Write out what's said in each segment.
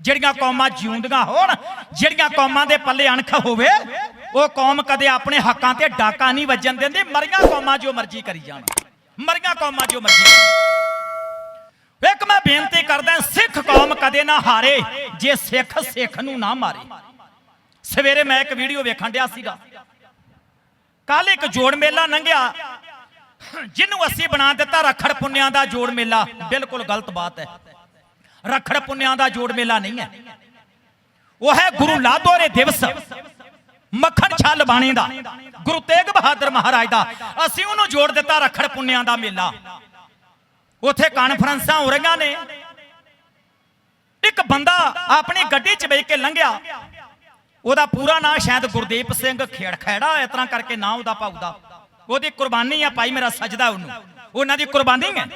ਜਿਹੜੀਆਂ ਕੌਮਾਂ ਜਿਉਂਦੀਆਂ ਹੋਣ, ਜਿਹੜੀਆਂ ਕੌਮਾਂ ਦੇ ਪੱਲੇ ਅਣਖ ਹੋਵੇ, ਉਹ ਕੌਮ ਕਦੇ ਆਪਣੇ ਹੱਕਾਂ ਤੇ ਡਾਕਾ ਨਹੀਂ ਵੱਜਣ ਦਿੰਦੀ। ਮਰੀਆਂ ਕੌਮਾਂ ਜੋ ਮਰਜ਼ੀ ਕਰੀ ਜਾਣ। ਮਰੀਆਂ ਕੌਮਾਂ ਜੋ ਮਰਜ਼ੀ ਇੱਕ ਮੈਂ ਬੇਨਤੀ ਕਰਦਾ ਸਿੱਖ ਕੌਮ ਕਦੇ ਨਾ ਹਾਰੇ, ਜੇ ਸਿੱਖ ਸਿੱਖ ਨੂੰ ਨਾ ਮਾਰੇ। ਸਵੇਰੇ ਮੈਂ ਇੱਕ ਵੀਡੀਓ ਵੇਖਣ ਡਿਆ ਸੀਗਾ। ਕੱਲ ਇੱਕ ਜੋੜ ਮੇਲਾ ਲੰਘਿਆ। ਜਿਹਨੂੰ ਅਸੀਂ ਬਣਾ ਦਿੱਤਾ ਰਖੜ ਪੁੰਨਿਆਂ ਦਾ ਜੋੜ ਮੇਲਾ। ਬਿਲਕੁਲ ਗਲਤ ਬਾਤ ਹੈ। ਰਖੜ ਪੁੰਨਿਆਂ ਦਾ ਜੋੜ ਮੇਲਾ ਨਹੀਂ ਹੈ। ਉਹ ਹੈ ਗੁਰੂ ਲਾਦੋਰੇ ਦਿਵਸ, ਮੱਖਣ ਛੱਲ ਬਾਣੀ ਦਾ, ਗੁਰੂ ਤੇਗ ਬਹਾਦਰ ਮਹਾਰਾਜ ਦਾ। ਅਸੀਂ ਉਹਨੂੰ ਜੋੜ ਦਿੱਤਾ ਰਖੜ ਪੁੰਨਿਆਂ ਦਾ ਮੇਲਾ। ਉੱਥੇ ਕਾਨਫਰੰਸਾਂ ਹੋ ਰਹੀਆਂ ਨੇ। ਇੱਕ ਬੰਦਾ ਆਪਣੀ ਗੱਡੀ 'ਚ ਬੈਠ ਕੇ ਲੰਘਿਆ। ਉਹਦਾ ਪੂਰਾ ਨਾਂ ਸ਼ਾਇਦ ਗੁਰਦੀਪ ਸਿੰਘ ਖੇੜ ਖੈੜਾ ਇਸ ਤਰ੍ਹਾਂ ਕਰਕੇ ਨਾਂ ਉਹਦਾ ਪਾਉਦਾ ਉਹਦੀ ਕੁਰਬਾਨੀ ਆ ਭਾਈ ਮੇਰਾ ਸਜਦਾ ਉਹਨੂੰ। ਉਹਨਾਂ ਦੀ ਕੁਰਬਾਨੀ ਹੈ।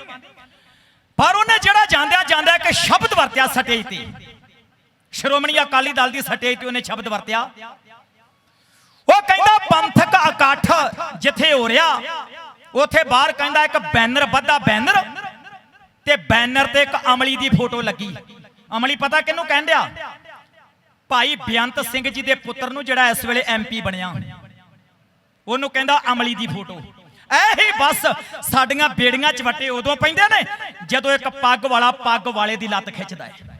ਪਰ ਉਹਨੇ ਜਿਹੜਾ ਜਾਂਦਿਆਂ ਜਾਂਦਿਆਂ ਇੱਕ ਸ਼ਬਦ ਵਰਤਿਆ ਸਟੇਜ ਤੇ। ਸ਼੍ਰੋਮਣੀ ਅਕਾਲੀ ਦਲ ਦੀ ਸਟੇਜ ਤੇ ਉਹਨੇ ਸ਼ਬਦ ਵਰਤਿਆ। ਉਹ ਕਹਿੰਦਾ, ਪੰਥਕ ਇਕੱਠ ਜਿੱਥੇ ਹੋ ਰਿਹਾ, ਉਥੇ ਬਾਹਰ ਕਹਿੰਦਾ ਇੱਕ ਬੈਨਰ, ਵੱਧਾ ਬੈਨਰ, ਤੇ ਬੈਨਰ ਤੇ ਇੱਕ ਅਮਲੀ ਦੀ ਫੋਟੋ ਲੱਗੀ। ਅਮਲੀ ਪਤਾ ਕਿਹਨੂੰ ਕਹਿੰਦਿਆ ਭਾਈ ਬੇਅੰਤ ਸਿੰਘ ਜੀ ਦੇ ਪੁੱਤਰ ਨੂੰ ਜਿਹੜਾ ਇਸ ਵੇਲੇ ਐਮਪੀ ਬਣਿਆ। ਉਹਨੂੰ ਕਹਿੰਦਾ ਅਮਲੀ ਦੀ ਫੋਟੋ। ਐਹੀ ਬਸ ਸਾਡੀਆਂ ਬੇੜੀਆਂ ਚ ਵਟੇ ਉਦੋਂ ਪੈਂਦੇ ਨੇ ਜਦੋਂ ਇੱਕ ਪੱਗ ਵਾਲਾ ਪੱਗ ਵਾਲੇ ਦੀ ਲੱਤ ਖਿੱਚਦਾ ਹੈ।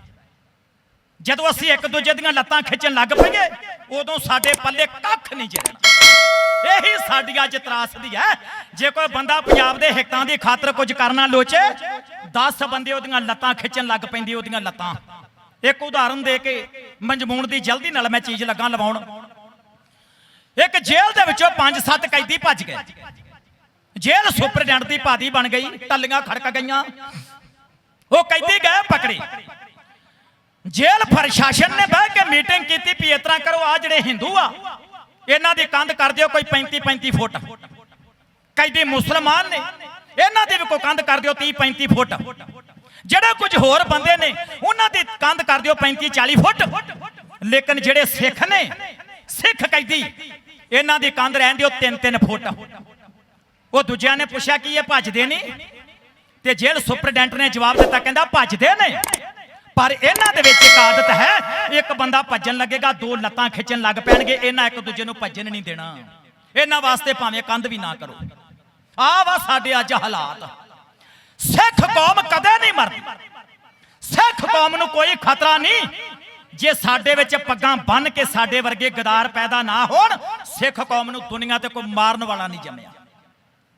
ਜਦੋਂ ਅਸੀਂ ਇੱਕ ਦੂਜੇ ਦੀਆਂ ਲੱਤਾਂ ਖਿੱਚਣ ਲੱਗ ਪਈਏ ਉਦੋਂ ਸਾਡੇ ਪੱਲੇ ਕੱਖ ਨਹੀਂ ਜਿਰਨਾ ਇਹੀ ਸਾਡੀ ਅੱਜ ਤਰਾਸਦੀ ਹੈ। ਜੇ ਕੋਈ ਬੰਦਾ ਪੰਜਾਬ ਦੇ ਹਿੱਤਾਂ ਦੀ ਖਾਤਰ ਕੁਝ ਕਰਨਾ ਲੋਚੇ 10 ਬੰਦੇ ਉਹਦੀਆਂ ਲੱਤਾਂ ਖਿੱਚਣ ਲੱਗ ਪੈਂਦੇ ਉਹਦੀਆਂ ਲੱਤਾਂ। ਇੱਕ ਉਦਾਹਰਨ ਦੇ ਕੇ ਮਜਮੂਨ ਦੀ ਜਲਦੀ ਨਾਲ ਮੈਂ ਚੀਜ਼ ਲੱਗਾ ਲਵਾਉਣ। ਇੱਕ ਜੇਲ੍ਹ ਦੇ ਵਿੱਚੋਂ 5-7 ਕੈਦੀ ਭੱਜ ਗਏ। ਜੇਲ੍ਹ ਸੁਪਰਡੈਂਟ ਦੀ ਭਾਦੀ ਬਣ ਗਈ, ਟੱਲੀਆਂ ਖੜਕ ਗਈਆਂ। ਉਹ ਕਹਿੰਦੀ ਗਏ ਪਕੜੇ। ਜੇਲ੍ਹ ਪ੍ਰਸ਼ਾਸਨ ਨੇ ਬਹਿ ਕੇ ਮੀਟਿੰਗ ਕੀਤੀ ਵੀ ਇਸ ਤਰ੍ਹਾਂ ਕਰੋ ਆ ਜਿਹੜੇ ਹਿੰਦੂ ਆ, ਇਹਨਾਂ ਦੀ ਕੰਧ ਕਰ ਦਿਓ ਕੋਈ 35 35 ਫੁੱਟ। ਕੈਦੀ ਮੁਸਲਮਾਨ ਨੇ, ਇਹਨਾਂ ਦੀ ਵੀ ਕੋਈ ਕੰਧ ਕਰ ਦਿਓ 30 35 ਫੁੱਟ। ਜਿਹੜੇ ਕੁਝ ਹੋਰ ਬੰਦੇ ਨੇ, ਉਹਨਾਂ ਦੀ ਕੰਧ ਕਰ ਦਿਓ 35 40 ਫੁੱਟ। ਲੇਕਿਨ ਜਿਹੜੇ ਸਿੱਖ ਨੇ, ਸਿੱਖ ਕਹਿੰਦੀ ਇਹਨਾਂ ਦੀ ਕੰਧ ਰਹਿਣ ਦਿਓ 3 3 ਫੁੱਟ। ਉਹ ਦੂਜਿਆਂ ਨੇ ਪੁੱਛਿਆ ਕਿ ਇਹ ਭੱਜਦੇ ਨਹੀਂ? ਤੇ ਜੇਲ੍ਹ ਸੁਪਰਡੈਂਟ ਨੇ ਜਵਾਬ ਦਿੱਤਾ, ਕਹਿੰਦਾ ਭੱਜਦੇ ਨੇ। ਪਰ ਇਹਨਾਂ ਦੇ ਵਿੱਚ ਇੱਕ ਆਦਤ ਹੈ, ਇੱਕ ਬੰਦਾ ਭੱਜਣ ਲੱਗੇਗਾ, ਦੋ ਲੱਤਾਂ ਖਿੱਚਣ ਲੱਗ ਪੈਣਗੇ, ਇਹਨਾਂ ਇੱਕ ਦੂਜੇ ਨੂੰ ਭੱਜਣ ਨਹੀਂ ਦੇਣਾ। ਇਹਨਾਂ ਵਾਸਤੇ ਭਾਵੇਂ ਕੰਧ ਵੀ ਨਾ ਕਰੋ। ਆ ਵਾ ਸਾਡੇ ਅੱਜ ਹਾਲਾਤ। ਸਿੱਖ ਕੌਮ ਕਦੇ ਨਹੀਂ ਮਰਦੀ। ਸਿੱਖ ਕੌਮ ਨੂੰ ਕੋਈ ਖਤਰਾ ਨਹੀਂ। ਜੇ ਸਾਡੇ ਵਿੱਚ ਪੱਗਾਂ ਬੰਨ ਕੇ ਸਾਡੇ ਵਰਗੇ ਗਦਾਰ ਪੈਦਾ ਨਾ ਹੋਣ, ਸਿੱਖ ਕੌਮ ਨੂੰ ਦੁਨੀਆ ਤੇ ਕੋਈ ਮਾਰਨ ਵਾਲਾ ਨਹੀਂ ਜੰਮਿਆ।